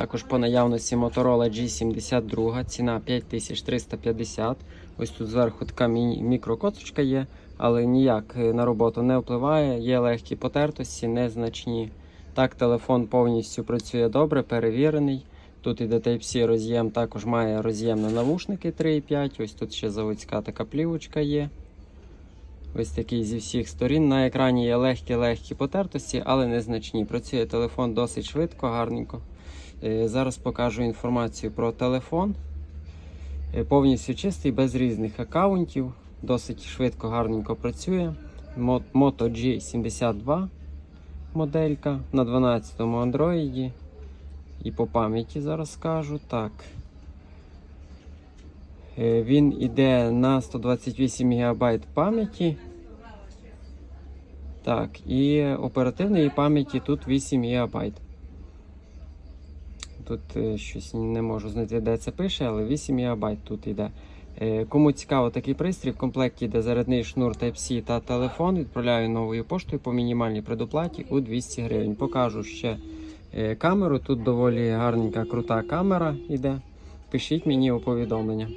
Також по наявності Motorola G72, ціна 5350. Ось тут зверху така мікрокоточка є, але ніяк е, на роботу не впливає. Є легкі потертості, незначні. Так, телефон повністю працює добре, перевірений. Тут іде Type-C роз'єм, також має роз'єм на навушники 3.5. Ось тут ще заводська така плівочка є. Ось такий зі всіх сторін. На екрані є легкі-легкі потертості, але незначні. Працює телефон досить швидко, гарненько. Е, Зараз покажу інформацію про телефон. Е, Повністю чистий, без різних аккаунтів. Досить швидко, гарненько працює. Moto G72 моделька на 12-му Android. І по пам'яті зараз скажу. Так. Е, Він іде на 128 ГБ пам'яті. Так, і оперативної пам'яті тут 8 ГБ. Тут е, щось не можу знайти, де це пише, але 8 ГБ тут йде. Е, Кому цікаво такий пристрій, в комплекті йде зарядний шнур Type-C та телефон. Відправляю новою поштою по мінімальній предоплаті у 200 гривень. Покажу ще е, камеру. Тут доволі гарненька, крута камера йде. Пишіть мені у повідомлення.